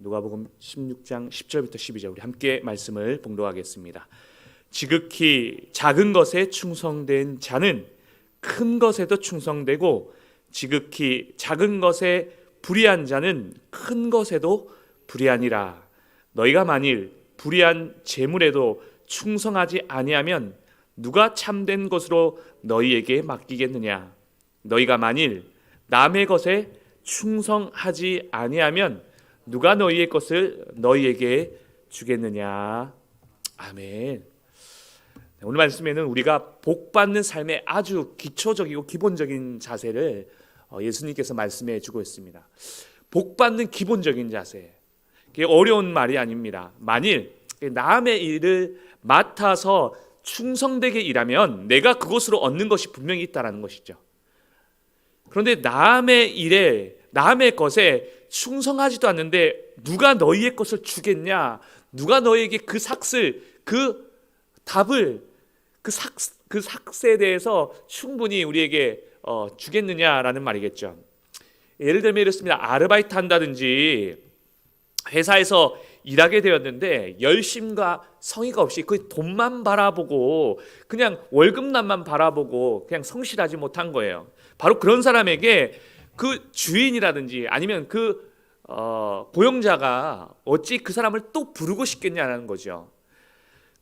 누가복음 16장 10절부터 12절 우리 함께 말씀을 봉독하겠습니다. 지극히 작은 것에 충성된 자는 큰 것에도 충성되고 지극히 작은 것에 불의한 자는 큰 것에도 불의하니라. 너희가 만일 불의한 재물에도 충성하지 아니하면 누가 참된 것으로 너희에게 맡기겠느냐? 너희가 만일 남의 것에 충성하지 아니하면 누가 너희의 것을 너희에게 주겠느냐? 아멘. 오늘 말씀에는 우리가 복 받는 삶의 아주 기초적이고 기본적인 자세를 어, 예수님께서 말씀해 주고 있습니다. 복 받는 기본적인 자세. 그게 어려운 말이 아닙니다. 만일 남의 일을 맡아서 충성되게 일하면 내가 그것으로 얻는 것이 분명히 있다라는 것이죠. 그런데 남의 일에 남의 것에 충성하지도 않는데 누가 너희의 것을 주겠냐? 누가 너희에게 그 삭슬 그 답을 그 삭 그 삭스에 대해서 충분히 우리에게 어, 주겠느냐라는 말이겠죠. 예를 들면 이렇습니다. 아르바이트 한다든지 회사에서 일하게 되었는데 열심과 성의가 없이 그 돈만 바라보고 그냥 월급난만 바라보고 그냥 성실하지 못한 거예요. 바로 그런 사람에게 그 주인이라든지 아니면 그 어, 고용자가 어찌 그 사람을 또 부르고 싶겠냐는 거죠.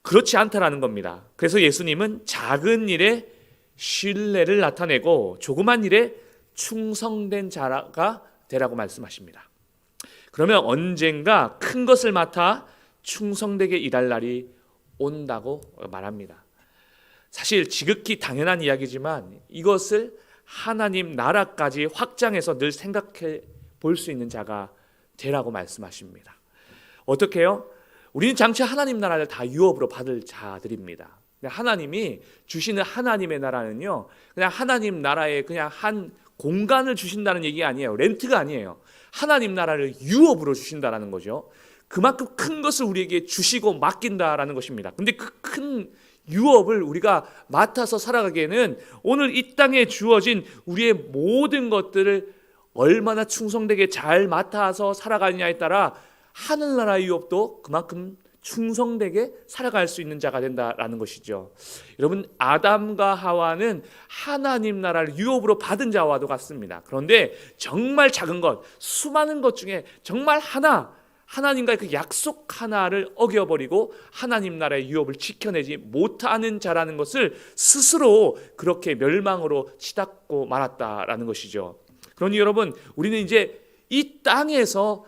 그렇지 않다라는 겁니다. 그래서 예수님은 작은 일에 신뢰를 나타내고 조그만 일에 충성된 자가 되라고 말씀하십니다. 그러면 언젠가 큰 것을 맡아 충성되게 일할 날이 온다고 말합니다. 사실 지극히 당연한 이야기지만 이것을 하나님 나라까지 확장해서 늘 생각해 볼 수 있는 자가 되라고 말씀하십니다. 어떻게요? 우리는 장차 하나님 나라를 다 유업으로 받을 자들입니다. 하나님이 주시는 하나님의 나라는요, 그냥 하나님 나라에 그냥 한 공간을 주신다는 얘기 아니에요. 렌트가 아니에요. 하나님 나라를 유업으로 주신다라는 거죠. 그만큼 큰 것을 우리에게 주시고 맡긴다라는 것입니다. 근데 그큰 유업을 우리가 맡아서 살아가기에는 오늘 이 땅에 주어진 우리의 모든 것들을 얼마나 충성되게 잘 맡아서 살아가느냐에 따라 하늘나라의 유업도 그만큼 충성되게 살아갈 수 있는 자가 된다라는 것이죠. 여러분 아담과 하와는 하나님 나라를 유업으로 받은 자와도 같습니다. 그런데 정말 작은 것, 수많은 것 중에 정말 하나 하나님과의 그 약속 하나를 어겨버리고 하나님 나라의 유업을 지켜내지 못하는 자라는 것을 스스로 그렇게 멸망으로 치닫고 말았다라는 것이죠. 그러니 여러분 우리는 이제 이 땅에서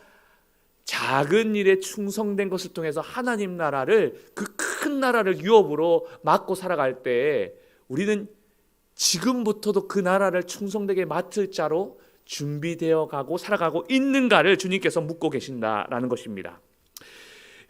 작은 일에 충성된 것을 통해서 하나님 나라를 그 큰 나라를 유업으로 맡고 살아갈 때 우리는 지금부터도 그 나라를 충성되게 맡을 자로 준비되어 가고 살아가고 있는가를 주님께서 묻고 계신다라는 것입니다.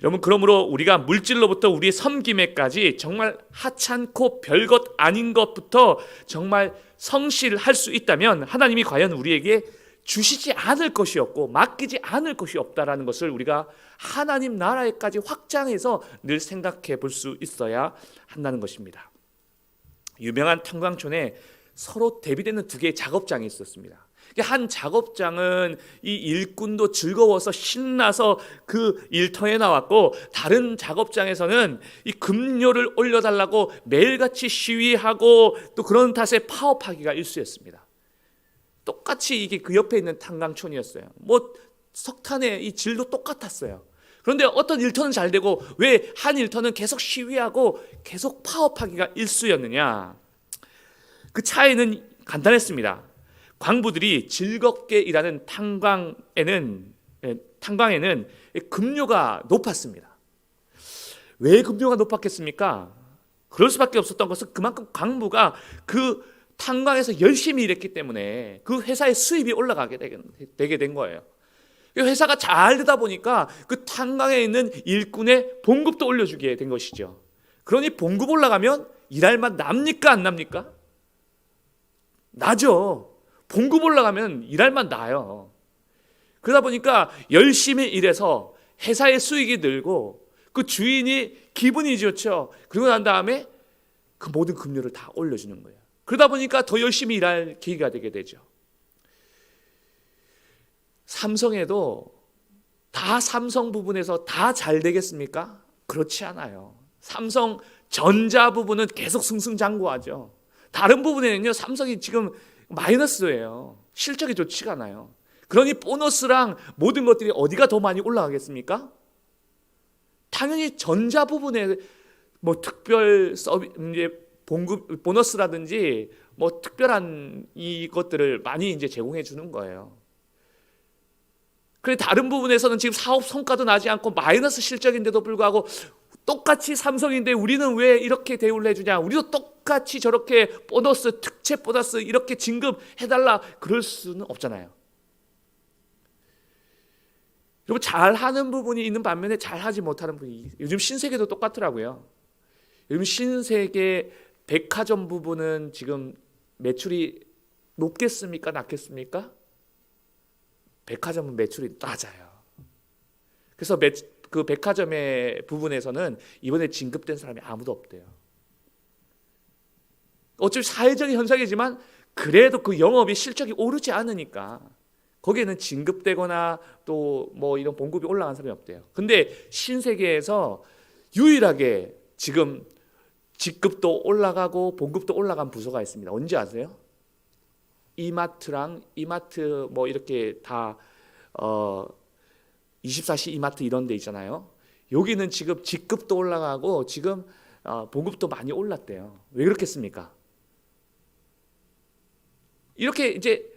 여러분 그러므로 우리가 물질로부터 우리의 섬김에까지 정말 하찮고 별것 아닌 것부터 정말 성실할 수 있다면 하나님이 과연 우리에게 주시지 않을 것이 없고 맡기지 않을 것이 없다라는 것을 우리가 하나님 나라에까지 확장해서 늘 생각해 볼 수 있어야 한다는 것입니다. 유명한 탄광촌에 서로 대비되는 두 개의 작업장이 있었습니다. 한 작업장은 이 일꾼도 즐거워서 신나서 그 일터에 나왔고 다른 작업장에서는 이 급료를 올려달라고 매일같이 시위하고 또 그런 탓에 파업하기가 일쑤였습니다. 똑같이 이게 그 옆에 있는 탄광촌이었어요. 뭐 석탄의 이 질도 똑같았어요. 그런데 어떤 일터는 잘 되고 왜 한 일터는 계속 시위하고 계속 파업하기가 일쑤였느냐? 그 차이는 간단했습니다. 광부들이 즐겁게 일하는 탄광에는 예, 탄광에는 급료가 높았습니다. 왜 급료가 높았겠습니까? 그럴 수밖에 없었던 것은 그만큼 광부가 그 탄광에서 열심히 일했기 때문에 그 회사의 수입이 올라가게 되게 된 거예요. 회사가 잘 되다 보니까 그 탄광에 있는 일꾼의 봉급도 올려주게 된 것이죠. 그러니 봉급 올라가면 일할 맛 납니까 안 납니까? 나죠. 봉급 올라가면 일할 맛 나요. 그러다 보니까 열심히 일해서 회사의 수익이 늘고 그 주인이 기분이 좋죠. 그리고 난 다음에 그 모든 급료를 다 올려주는 거예요. 그러다 보니까 더 열심히 일할 기회가 되게 되죠. 삼성에도 다 삼성 부분에서 다 잘 되겠습니까? 그렇지 않아요. 삼성 전자 부분은 계속 승승장구하죠. 다른 부분에는요, 삼성이 지금 마이너스예요. 실적이 좋지가 않아요. 그러니 보너스랑 모든 것들이 어디가 더 많이 올라가겠습니까? 당연히 전자 부분에 뭐 특별 서비 이제 봉급 보너스라든지 뭐 특별한 이것들을 많이 이제 제공해 주는 거예요. 그래 다른 부분에서는 지금 사업 성과도 나지 않고 마이너스 실적인데도 불구하고 똑같이 삼성인데 우리는 왜 이렇게 대우를 해주냐? 우리도 똑같이 저렇게 보너스 특채 보너스 이렇게 진급 해달라 그럴 수는 없잖아요. 여러분 잘하는 부분이 있는 반면에 잘하지 못하는 부분이 요즘 신세계도 똑같더라고요. 요즘 신세계 백화점 부분은 지금 매출이 높겠습니까? 낮겠습니까? 백화점은 매출이 낮아요. 그래서 매, 그 백화점의 부분에서는 이번에 진급된 사람이 아무도 없대요. 어차피 사회적인 현상이지만 그래도 그 영업이 실적이 오르지 않으니까 거기에는 진급되거나 또 뭐 이런 봉급이 올라간 사람이 없대요. 근데 신세계에서 유일하게 지금 직급도 올라가고 봉급도 올라간 부서가 있습니다. 언제 아세요? 이마트랑 이마트 뭐 이렇게 다 어, 24시 이마트 이런 데 있잖아요. 여기는 지금 직급도 올라가고 지금 어, 봉급도 많이 올랐대요. 왜 그렇겠습니까? 이렇게 이제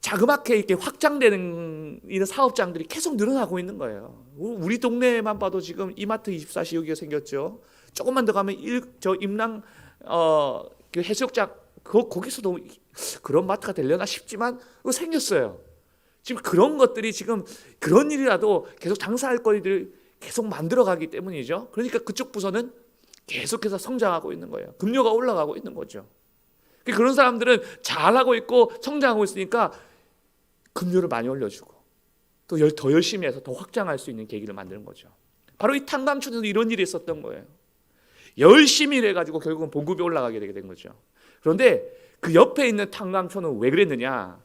자그맣게 이렇게 확장되는 이런 사업장들이 계속 늘어나고 있는 거예요. 우리 동네만 봐도 지금 이마트 24시 여기가 생겼죠. 조금만 더 가면 일, 저 임랑 어, 그 해수욕장 그 거기서도 그런 마트가 되려나 싶지만 그거 생겼어요. 지금 그런 것들이 지금 그런 일이라도 계속 장사할 거리들 계속 만들어 가기 때문이죠. 그러니까 그쪽 부서는 계속해서 성장하고 있는 거예요. 금료가 올라가고 있는 거죠. 그런 사람들은 잘하고 있고 성장하고 있으니까 금료를 많이 올려주고 또 더 열심히 해서 더 확장할 수 있는 계기를 만드는 거죠. 바로 이 탄광촌에도 이런 일이 있었던 거예요. 열심히 일해가지고 결국은 봉급이 올라가게 되게 된 거죠. 그런데 그 옆에 있는 탄광촌은 왜 그랬느냐?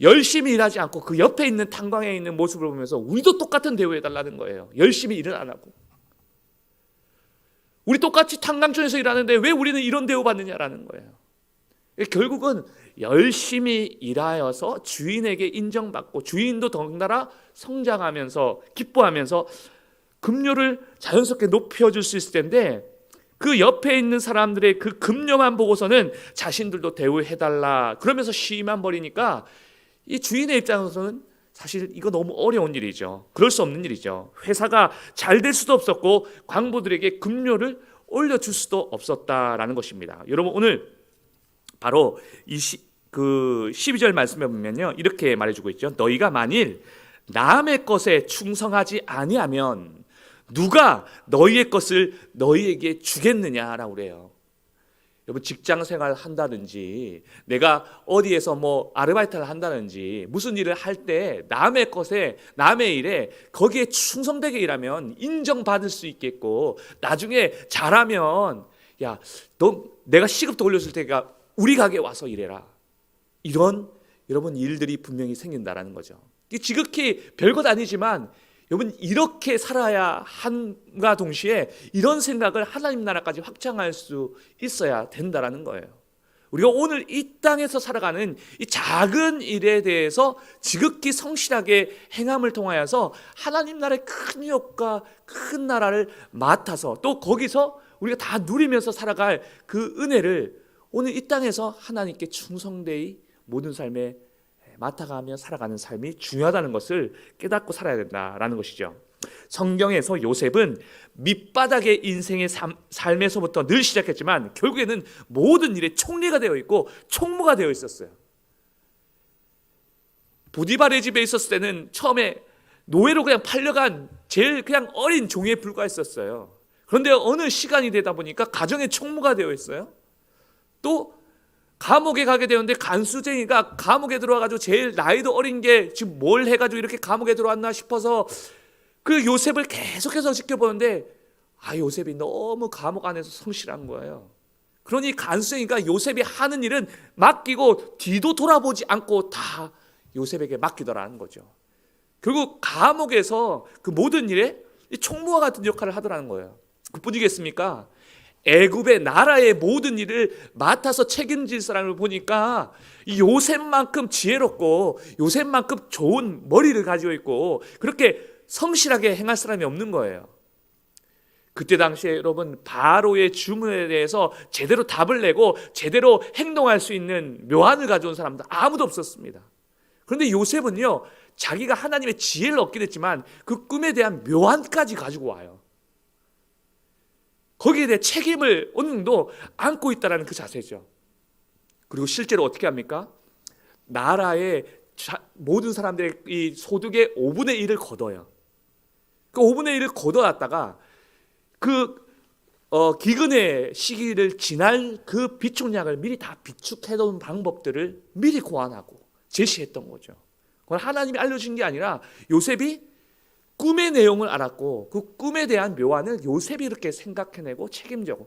열심히 일하지 않고 그 옆에 있는 탄광에 있는 모습을 보면서 우리도 똑같은 대우해 달라는 거예요. 열심히 일을 안 하고. 우리 똑같이 탄광촌에서 일하는데 왜 우리는 이런 대우 받느냐라는 거예요. 결국은 열심히 일하여서 주인에게 인정받고 주인도 덩달아 성장하면서 기뻐하면서 급료를 자연스럽게 높여줄 수 있을 텐데 그 옆에 있는 사람들의 그 급료만 보고서는 자신들도 대우해달라 그러면서 쉬만 버리니까 이 주인의 입장에서는 사실 이거 너무 어려운 일이죠. 그럴 수 없는 일이죠. 회사가 잘 될 수도 없었고 광부들에게 급료를 올려줄 수도 없었다라는 것입니다. 여러분 오늘 바로 이그 12절 말씀에 보면요. 이렇게 말해주고 있죠. 너희가 만일 남의 것에 충성하지 아니하면 누가 너희의 것을 너희에게 주겠느냐라고 그래요. 여러분 직장 생활 한다든지 내가 어디에서 뭐 아르바이트를 한다든지 무슨 일을 할 때 남의 것에 남의 일에 거기에 충성되게 일하면 인정받을 수 있겠고 나중에 잘하면 야 너 내가 시급도 올렸을 테니까 우리 가게 와서 일해라. 이런 여러분 일들이 분명히 생긴다라는 거죠. 지극히 별것 아니지만 여러분 이렇게 살아야 한과 동시에 이런 생각을 하나님 나라까지 확장할 수 있어야 된다라는 거예요. 우리가 오늘 이 땅에서 살아가는 이 작은 일에 대해서 지극히 성실하게 행함을 통하여서 하나님 나라의 큰 역과 큰 나라를 맡아서 또 거기서 우리가 다 누리면서 살아갈 그 은혜를 오늘 이 땅에서 하나님께 충성되이 모든 삶에 맡아가며 살아가는 삶이 중요하다는 것을 깨닫고 살아야 된다라는 것이죠. 성경에서 요셉은 밑바닥의 인생의 삶, 삶에서부터 늘 시작했지만 결국에는 모든 일에 총리가 되어 있고 총무가 되어 있었어요. 보디발의 집에 있었을 때는 처음에 노예로 그냥 팔려간 제일 그냥 어린 종에 불과했었어요. 그런데 어느 시간이 되다 보니까 가정의 총무가 되어 있어요. 또 감옥에 가게 되었는데 간수쟁이가 감옥에 들어와가지고 제일 나이도 어린 게 지금 뭘 해가지고 이렇게 감옥에 들어왔나 싶어서 그 요셉을 계속해서 지켜보는데 아 요셉이 너무 감옥 안에서 성실한 거예요. 그러니 간수쟁이가 요셉이 하는 일은 맡기고 뒤도 돌아보지 않고 다 요셉에게 맡기더라는 거죠. 결국 감옥에서 그 모든 일에 이 총무와 같은 역할을 하더라는 거예요. 그뿐이겠습니까? 애굽의 나라의 모든 일을 맡아서 책임질 사람을 보니까 이 요셉만큼 지혜롭고 요셉만큼 좋은 머리를 가지고 있고 그렇게 성실하게 행할 사람이 없는 거예요. 그때 당시에 여러분 바로의 주문에 대해서 제대로 답을 내고 제대로 행동할 수 있는 묘안을 가져온 사람도 아무도 없었습니다. 그런데 요셉은요 자기가 하나님의 지혜를 얻긴 했지만 그 꿈에 대한 묘안까지 가지고 와요. 거기에 대해 책임을 어느 정도 안고 있다라는 그 자세죠. 그리고 실제로 어떻게 합니까? 나라의 자- 모든 사람들의 이 소득의 5분의 1을 걷어요. 그 5분의 1을 걷어놨다가 그 어, 기근의 시기를 지날 그 비축량을 미리 다 비축해 놓은 방법들을 미리 고안하고 제시했던 거죠. 그건 하나님이 알려준 게 아니라 요셉이 꿈의 내용을 알았고 그 꿈에 대한 묘안을 요셉이 이렇게 생각해내고 책임져고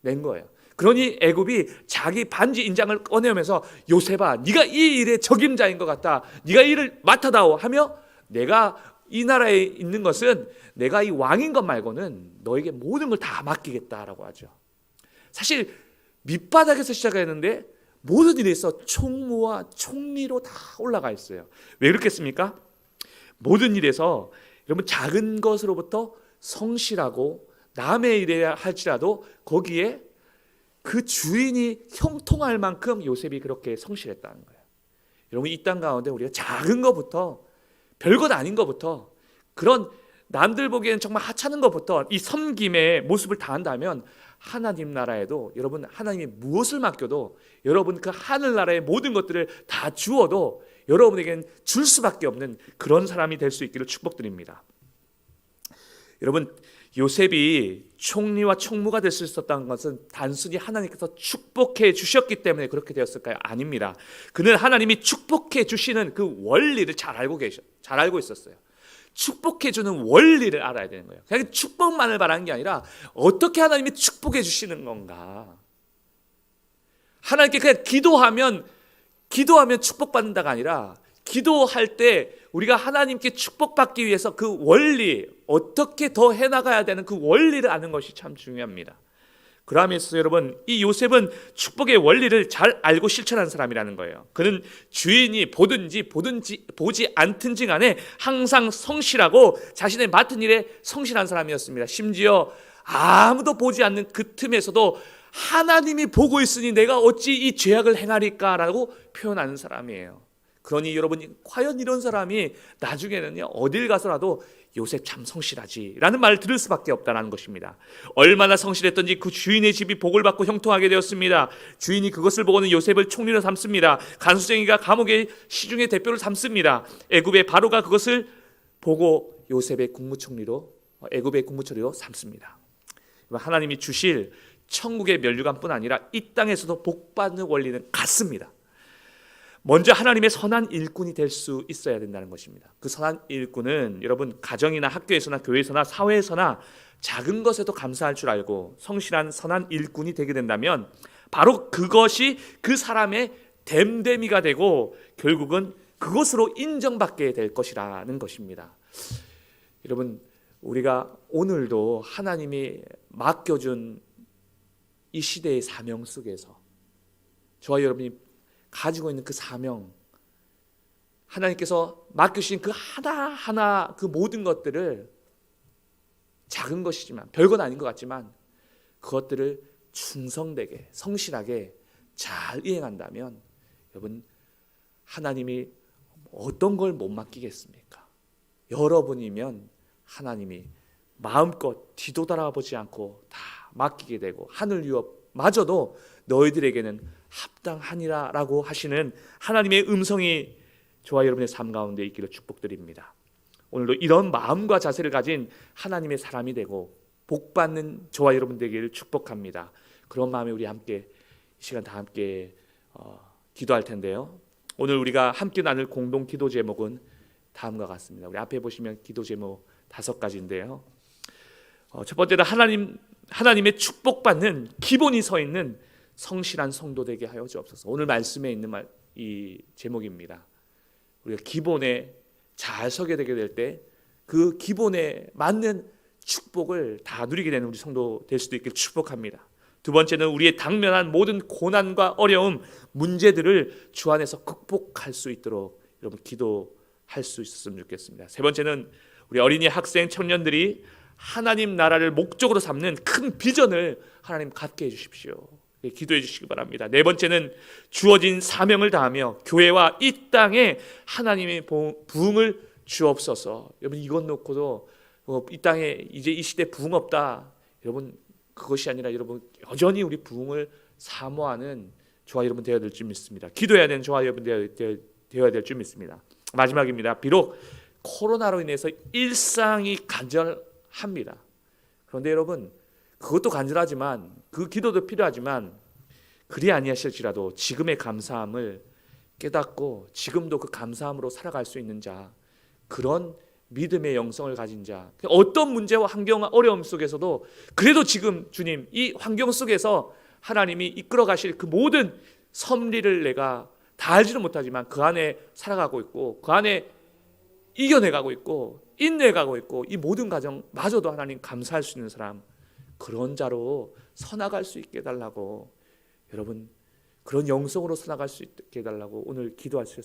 낸 거예요. 그러니 애굽이 자기 반지 인장을 꺼내면서 요셉아, 네가 이 일의 적임자인 것 같다. 네가 이 일을 맡아다오 하며 내가 이 나라에 있는 것은 내가 이 왕인 것 말고는 너에게 모든 걸 다 맡기겠다라고 하죠. 사실 밑바닥에서 시작했는데 모든 일에 있어 총무와 총리로 다 올라가 있어요. 왜 그렇겠습니까? 모든 일에서 여러분 작은 것으로부터 성실하고 남의 일에 할지라도 거기에 그 주인이 형통할 만큼 요셉이 그렇게 성실했다는 거예요. 여러분 이 땅 가운데 우리가 작은 것부터 별것 아닌 것부터 그런 남들 보기에는 정말 하찮은 것부터 이 섬김의 모습을 다한다면 하나님 나라에도 여러분 하나님이 무엇을 맡겨도 여러분 그 하늘 나라의 모든 것들을 다 주어도 여러분에겐 줄 수밖에 없는 그런 사람이 될 수 있기를 축복드립니다. 여러분 요셉이 총리와 총무가 될 수 있었다는 것은 단순히 하나님께서 축복해 주셨기 때문에 그렇게 되었을까요? 아닙니다. 그는 하나님이 축복해 주시는 그 원리를 잘 알고 계셔, 잘 알고 있었어요. 축복해 주는 원리를 알아야 되는 거예요. 그냥 축복만을 바라는 게 아니라 어떻게 하나님이 축복해 주시는 건가? 하나님께 그냥 기도하면 기도하면 축복받는다가 아니라 기도할 때 우리가 하나님께 축복받기 위해서 그 원리 어떻게 더 해나가야 되는 그 원리를 아는 것이 참 중요합니다. 그러면서 여러분 이 요셉은 축복의 원리를 잘 알고 실천한 사람이라는 거예요. 그는 주인이 보든지 보든지 보지 않든지 간에 항상 성실하고 자신의 맡은 일에 성실한 사람이었습니다. 심지어 아무도 보지 않는 그 틈에서도 하나님이 보고 있으니 내가 어찌 이 죄악을 행하리까라고 표현하는 사람이에요. 그러니 여러분 과연 이런 사람이 나중에는요 어딜 가서라도 요셉 참 성실하지라는 말을 들을 수밖에 없다는 것입니다. 얼마나 성실했던지 그 주인의 집이 복을 받고 형통하게 되었습니다. 주인이 그것을 보고는 요셉을 총리로 삼습니다. 간수쟁이가 감옥의 시중의 대표를 삼습니다. 애굽의 바로가 그것을 보고 요셉의 국무총리로 애굽의 국무총리로 삼습니다. 하나님이 주실 천국의 면류관뿐 아니라 이 땅에서도 복받는 원리는 같습니다. 먼저 하나님의 선한 일꾼이 될 수 있어야 된다는 것입니다. 그 선한 일꾼은 여러분 가정이나 학교에서나 교회에서나 사회에서나 작은 것에도 감사할 줄 알고 성실한 선한 일꾼이 되게 된다면 바로 그것이 그 사람의 됨됨이가 되고 결국은 그것으로 인정받게 될 것이라는 것입니다. 여러분 우리가 오늘도 하나님이 맡겨준 이 시대의 사명 속에서 저와 여러분이 가지고 있는 그 사명, 하나님께서 맡겨주신 그 하나하나 그 모든 것들을 작은 것이지만, 별건 아닌 것 같지만, 그것들을 충성되게, 성실하게 잘 이행한다면, 여러분, 하나님이 어떤 걸 못 맡기겠습니까? 여러분이면 하나님이 마음껏 뒤도 돌아보지 않고 다 맡기게 되고, 하늘 유업마저도 너희들에게는 합당하니라라고 하시는 하나님의 음성이 저와 여러분의 삶 가운데 있기를 축복드립니다. 오늘도 이런 마음과 자세를 가진 하나님의 사람이 되고 복 받는 저와 여러분 되기를 축복합니다. 그런 마음에 우리 함께 이 시간 다 함께 어, 기도할 텐데요. 오늘 우리가 함께 나눌 공동 기도 제목은 다음과 같습니다. 우리 앞에 보시면 기도 제목 다섯 가지인데요. 어, 첫 번째는 하나님 하나님의 축복받는 기본이 서 있는 성실한 성도 되게 하여 주옵소서. 오늘 말씀에 있는 말, 이 제목입니다. 우리가 기본에 잘 서게 되게 될 때 그 기본에 맞는 축복을 다 누리게 되는 우리 성도 될 수도 있길 축복합니다. 두 번째는 우리의 당면한 모든 고난과 어려움, 문제들을 주 안에서 극복할 수 있도록 여러분 기도할 수 있었으면 좋겠습니다. 세 번째는 우리 어린이 학생 청년들이 하나님 나라를 목적으로 삼는 큰 비전을 하나님 갖게 해 주십시오. 예, 기도해 주시기 바랍니다. 네 번째는 주어진 사명을 다하며 교회와 이 땅에 하나님의 보- 부흥을 주옵소서. 여러분 이것 놓고도 어, 이 땅에 이제 이 시대 부흥 없다. 여러분 그것이 아니라 여러분 여전히 우리 부흥을 사모하는 저와 여러분 되어야 될 줄 믿습니다. 기도해야 되는 저와 여러분 되어야 될 줄 믿습니다. 마지막입니다. 비록 코로나로 인해서 일상이 간절 합니다. 그런데 여러분 그것도 간절하지만 그 기도도 필요하지만 그리 아니하실지라도 지금의 감사함을 깨닫고 지금도 그 감사함으로 살아갈 수 있는 자 그런 믿음의 영성을 가진 자 어떤 문제와 환경 어려움 속에서도 그래도 지금 주님 이 환경 속에서 하나님이 이끌어 가실 그 모든 섭리를 내가 다 알지는 못하지만 그 안에 살아가고 있고 그 안에 이겨내가고 있고 인내가고 있고 이 모든 과정마저도 하나님 감사할 수 있는 사람 그런 자로 서나갈 수 있게 해달라고 여러분 그런 영성으로 서나갈 수 있게 해달라고 오늘 기도하셨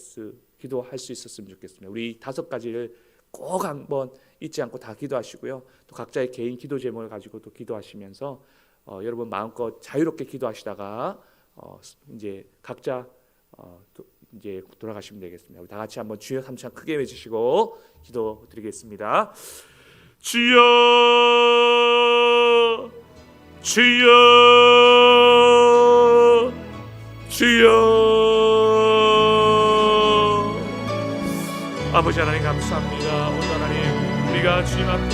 기도할 수 있었으면 좋겠습니다. 우리 다섯 가지를 꼭 한번 잊지 않고 다 기도하시고요. 또 각자의 개인 기도 제목을 가지고 또 기도하시면서 어, 여러분 마음껏 자유롭게 기도하시다가 어, 이제 각자 어, 또 이제 돌아가시면 되겠습니다. 우리 다 같이 한번 주여 삼창 크게 외치시고 기도드리겠습니다. 주여 주여 주여 아버지 하나님 감사합니다. 오늘 하나님 우리가 주님 앞에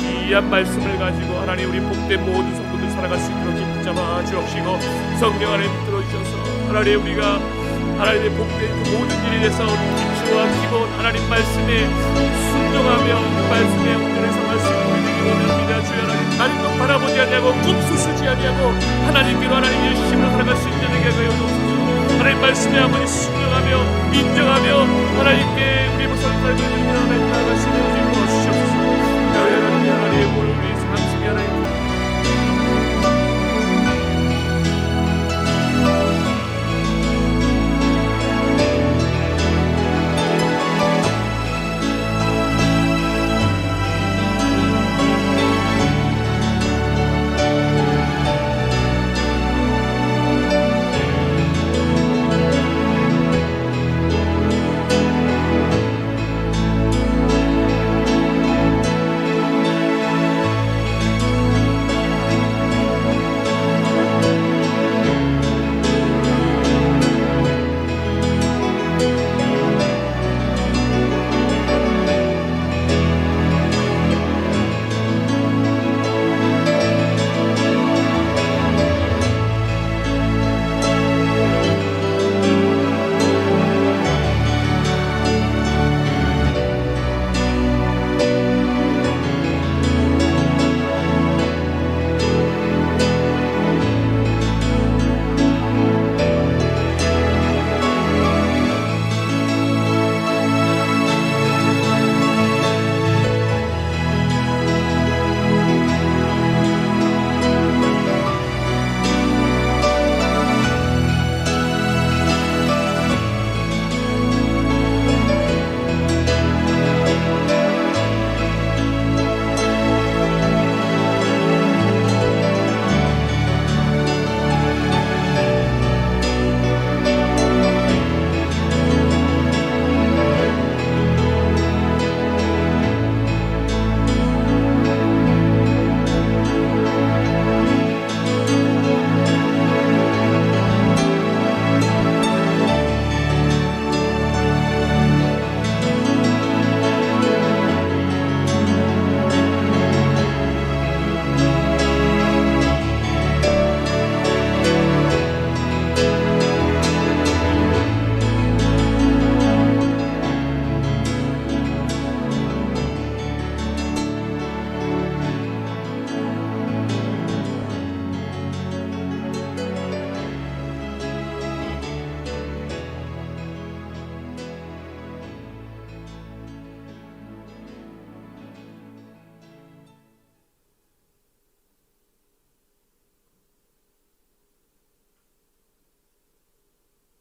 이 귀한 말씀을 가지고 하나님 우리 복된 모든 성도들 살아갈 수 있도록 붙잡아 주옵시고 성령 하나님 들어 주셔서 하나님 우리가 하나님의 복된 그 모든 일이 대해서 기초와 기본 하나님 말씀에 순종하며 말씀에 온전히 성할 수 있는 일이 원합니다 주여 하나님. 다른 것 바라보지 않냐고 꿈수수지 않냐고 하나님께로 하나님의 힘으로 살아갈 수 있는 은혜가 되어서. 하나님 말씀에 아버지 순종하며 인정하며 하나님께 우리 모습을 살고 있는 하나님 나아갈 수 있는 일을 주시옵소서. 나의 하나님 하나님 오늘 우리 삶 속에 하나님.